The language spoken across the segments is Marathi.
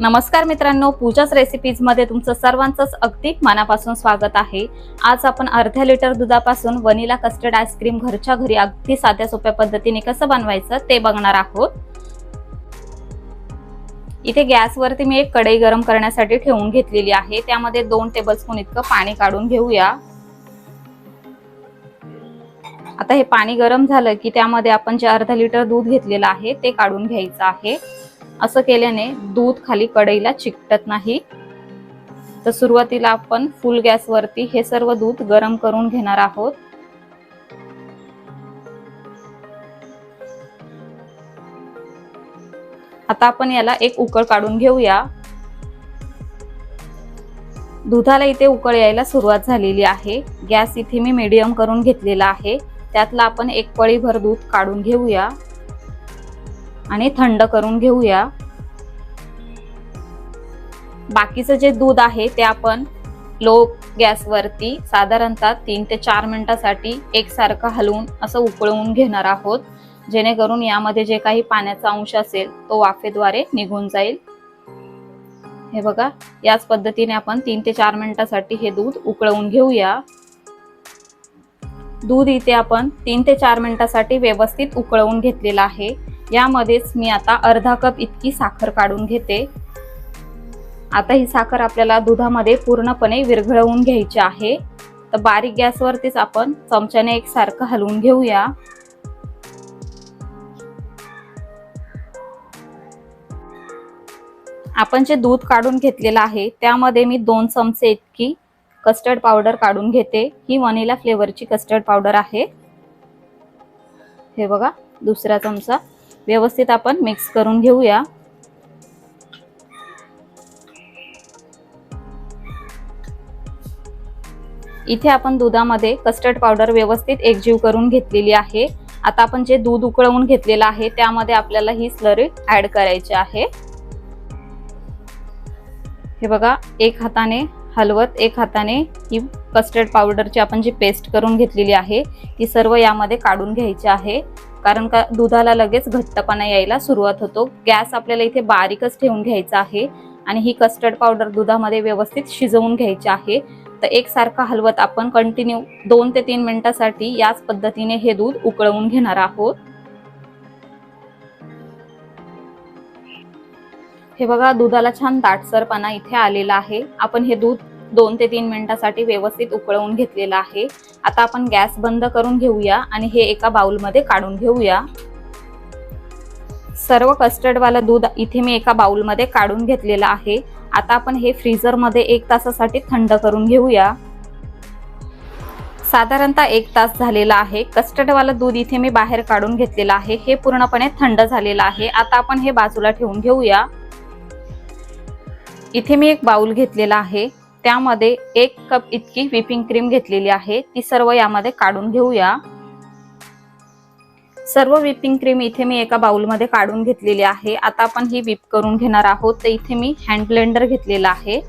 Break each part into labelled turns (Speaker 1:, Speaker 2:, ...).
Speaker 1: नमस्कार मित्रांनो पूजाच रेसिपीजमध्ये तुमचं सर्वांचंच अगदी मनापासून स्वागत आहे. आज आपण अर्ध्या लिटर दुधापासून वनिला कस्टर्ड आईस्क्रीम घरच्या घरी अगदी साध्या सोप्या पद्धतीने कसं बनवायचं ते बघणार आहोत. इथे गॅसवरती मी एक कढई गरम करण्यासाठी ठेवून घेतलेली आहे. त्यामध्ये दोन टेबलस्पून इतकं पाणी काढून घेऊया. आता हे पाणी गरम झालं की त्यामध्ये आपण जे अर्धा लिटर दूध घेतलेलं आहे ते काढून घ्यायचं आहे. असं केल्याने दूध खाली कढईला चिकटत नाही. तर सुरुवातीला आपण फुल गॅसवरती हे सर्व दूध गरम करून घेणार आहोत. आता आपण याला एक उकळ काढून घेऊया. दुधाला इथे उकळ यायला सुरुवात झालेली आहे. गॅस इथे मी मीडियम करून घेतलेला आहे. त्यातला आपण एक पळीभर दूध काढून घेऊया. आणि थंड करून घेऊया. बाकीचं जे दूध आहे ते आपण लो गॅसवरती साधारणतः तीन ते चार मिनिटासाठी एकसारखं हलवून असं उकळवून घेणार आहोत. जेणेकरून यामध्ये जे काही पाण्याचा अंश असेल तो वाफेद्वारे निघून जाईल. हे बघा याच पद्धतीने आपण तीन ते चार मिनिटासाठी हे दूध उकळवून घेऊया. दूध इथे आपण तीन ते चार मिनिटासाठी व्यवस्थित उकळवून घेतलेलं आहे. यामध्येच मी आता अर्धा कप इतकी साखर काढून घेते. आता ही साखर आपल्याला दुधामध्ये पूर्णपणे विरघळवून घ्यायची आहे. तर बारीक गॅसवरतीच आपण चमच्याने एकसारखं हलवून घेऊया. आपण जे दूध काढून घेतलेलं आहे त्यामध्ये मी दोन चमचे इतकी कस्टर्ड पावडर काढून घेते. ही वनिला फ्लेवरची कस्टर्ड पावडर आहे. हे बघा दुसरा चमचा. व्यवस्थित आपण मिक्स करून घेऊया. इथे आपण दुधामध्ये कस्टर्ड पावडर व्यवस्थित एकजीव करून घेतलेली आहे. आता आपण जे दूध उकळवून घेतलेलं आहे त्यामध्ये आपल्याला ही स्लरी ऍड करायची आहे. हे बघा एक हाताने हलवत एक हाताने ही कस्टर्ड पावडरची आपण जी पेस्ट करून घेतलेली आहे ती सर्व यामध्ये काढून घ्यायची आहे. कारण का दुधाला लगेच घट्टपणा यायला सुरुवात होतो. गॅस आपल्याला इथे बारीकच ठेवून घ्यायचा आहे आणि ही कस्टर्ड पावडर दुधामध्ये व्यवस्थित शिजवून घ्यायची आहे. तर एकसारखा हलवत आपण कंटिन्यू दोन ते तीन मिनिटासाठी याच पद्धतीने हे दूध उकळवून घेणार आहोत. हे बघा दुधाला छान दाटसरपणा इथे आलेला आहे. आपण हे दूध दोन ते तीन मिनिटासाठी व्यवस्थित उकळवून घेतलेलं आहे. आता आपण गॅस बंद करून घेऊया आणि हे एका बाउलमध्ये काढून घेऊया. सर्व कस्टर्डवालं दूध इथे मी एका बाउलमध्ये काढून घेतलेलं आहे. आता आपण हे फ्रीझरमध्ये एक तासासाठी थंड करून घेऊया. साधारणतः एक तास झालेला आहे. कस्टर्डवालं दूध इथे मी बाहेर काढून घेतलेलं आहे. हे पूर्णपणे थंड झालेलं आहे. आता आपण हे बाजूला ठेवून घेऊया. इथे मी एक बाउल घेतलेला आहे. त्यामध्ये एक कप इतकी व्हिपिंग क्रीम घेतलेली आहे. ती सर्व यामध्ये काढून घेऊया. सर्व व्हिपिंग क्रीम इथे मी एका बाउलमध्ये काढून घेतलेली आहे. आता आपण ही व्हिप करून घेणार आहोत. तर इथे मी हँड ब्लेंडर घेतलेला आहे.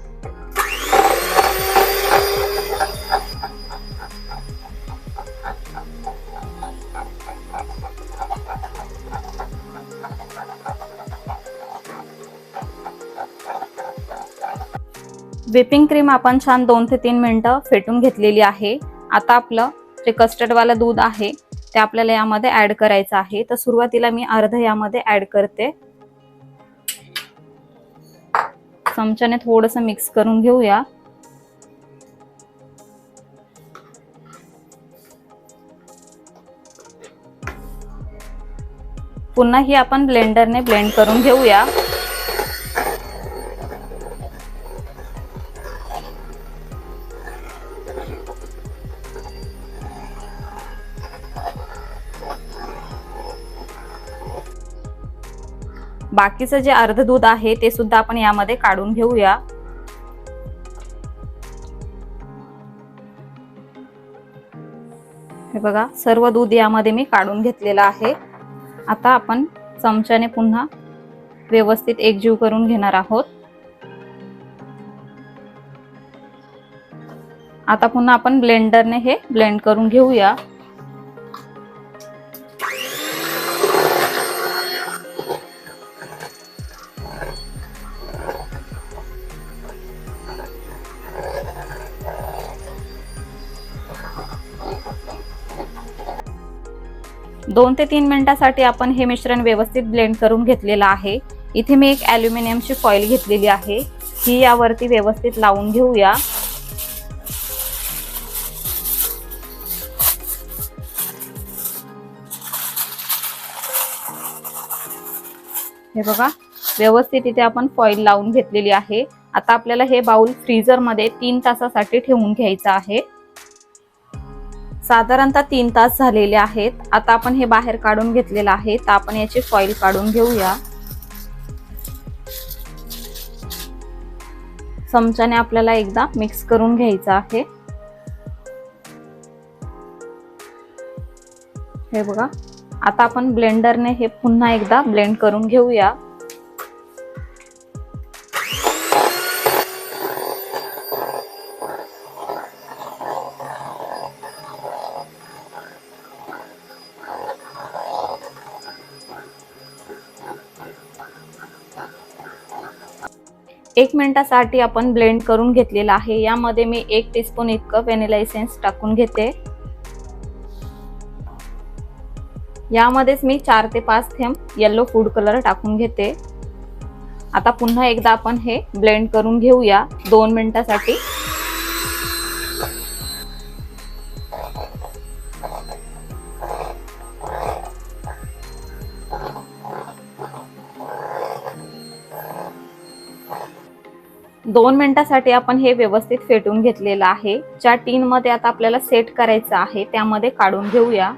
Speaker 1: व्हिपिंग क्रीम आपण छान दोन ते तीन मिनटं फेटून घेतलेली आहे. आता आपलं जे कस्टर्डवालं दूध आहे ते आपल्याला यामध्ये ॲड करायचं आहे. तर सुरुवातीला मी अर्ध यामध्ये ॲड करते. चमच्याने थोडंसं मिक्स करून घेऊया. पुन्हा ही आपण ब्लेंडरने ब्लेंड करून घेऊया. बाकीचं जे अर्ध दूध आहे ते सुद्धा आपण यामध्ये काढून घेऊया. हे बघा सर्व दूध यामध्ये मी काढून घेतलेलं आहे. आता आपण चमच्याने पुन्हा व्यवस्थित एकजीव करून घेणार आहोत. आता पुन्हा आपण ब्लेंडरने हे ब्लेंड करून घेऊया. दोन ते तीन मिनिटासाठी आपण हे मिश्रण व्यवस्थित ब्लेंड करून घेतलेलं आहे. इथे मी एक ॲल्युमिनियमची फॉईल घेतलेली आहे. ही यावरती व्यवस्थित लावून घेऊया. हे बघा व्यवस्थित इथे आपण फॉईल लावून घेतलेली आहे. आता आपल्याला हे बाउल फ्रीजरमध्ये तीन तासासाठी ठेवून घ्यायचं आहे. साधारणतः तीन तास झालेले आहेत. आता आपण हे बाहेर काढून घेतलेलं आहे. तर आपण याची फॉईल काढून घेऊया. चमच्याने आपल्याला एकदा मिक्स करून घ्यायचं आहे. हे बघा. आता आपण ब्लेंडरने हे पुन्हा एकदा ब्लेंड करून घेऊया. एक मिनटासाठी आपण ब्लेंड करून घेतलेला आहे. यामध्ये मी एक टीस्पून इतकं व्हॅनिला इसेन्स टाकून घेते. यामध्येच मी चार ते पाच थेंब येल्लो फूड कलर टाकून घेते. आता पुन्हा एकदा आपण हे ब्लेंड करून घेऊया. दोन मिनटासाठी. दोन मिनिटासाठी आपण हे व्यवस्थित फेटून घेतलेलं आहे. ज्या टीन मध्ये आता आपल्याला सेट करायचं आहे त्यामध्ये काढून घेऊया.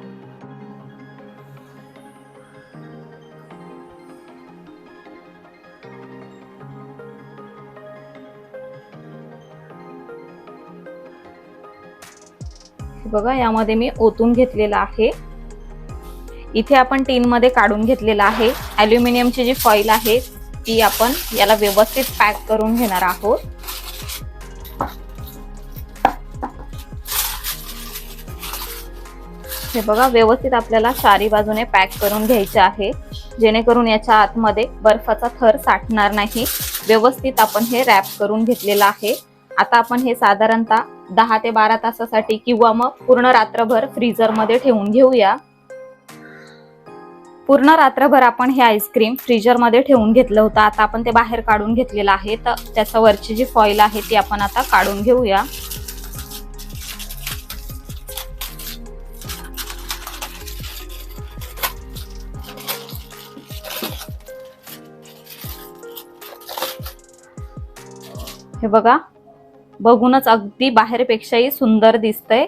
Speaker 1: बघा यामध्ये मी ओतून घेतलेलं आहे. इथे आपण टीन मध्ये काढून घेतलेलं आहे. अल्युमिनियमची जी फॉईल आहे की आपण याला व्यवस्थित पॅक करून घेणार आहोत. हे बघा व्यवस्थित आपल्याला चारी बाजूने पॅक करून घ्यायचे आहे. जेणेकरून याच्या आतमध्ये बर्फाचा थर साठणार नाही. व्यवस्थित आपण हे रॅप करून घेतलेलं आहे. आता आपण हे साधारणतः दहा ते बारा तासासाठी किंवा मग पूर्ण रात्रभर फ्रीजरमध्ये ठेवून घेऊया. पूर्ण रात्रभर आपण हे आईस्क्रीम फ्रीजरमध्ये ठेवून घेतलं होतं. आता आपण ते बाहेर काढून घेतलेलं आहे. तर त्याचं वरची जी फॉईल आहे ती आपण आता काढून घेऊया. हे बघा बघूनच अगदी बाहेरपेक्षाही सुंदर दिसतंय.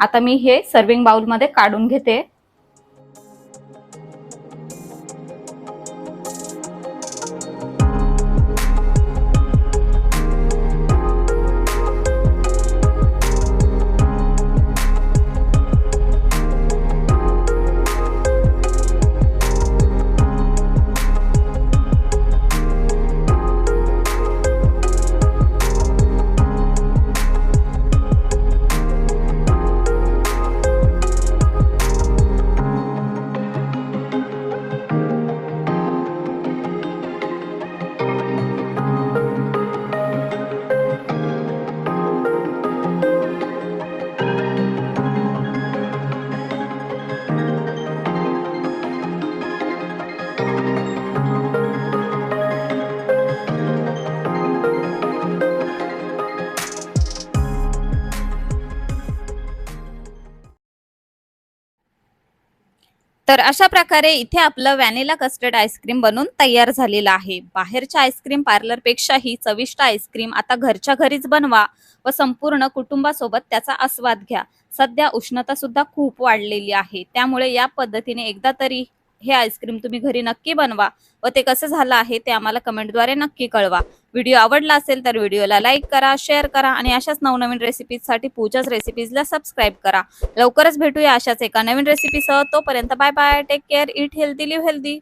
Speaker 1: आता मी हे सर्विंग बाउलमध्ये काढून घेते. तर अशा प्रकारे इथे आपलं व्हॅनिला कस्टर्ड आईस्क्रीम बनून तयार झालेलं आहे. बाहेरच्या आईस्क्रीम पार्लरपेक्षाही चविष्ट आईस्क्रीम आता घरच्या घरीच बनवा व संपूर्ण कुटुंबासोबत त्याचा आस्वाद घ्या. सध्या उष्णता सुद्धा खूप वाढलेली आहे. त्यामुळे या पद्धतीने एकदा तरी हे आईस्क्रीम तुम्ही घरी नक्की बनवा व ते कसं झालं आहे ते आम्हाला कमेंटद्वारे नक्की कळवा. व्हिडिओ आवडला असेल तर व्हिडिओला लाईक करा शेअर करा आणि अशाच नवनवीन रेसिपीजसाठी पूजाच रेसिपीजला सबस्क्राईब करा. लवकरच भेटूया अशाच एका नवीन रेसिपीसह तोपर्यंत bye bye take care eat healthy live healthy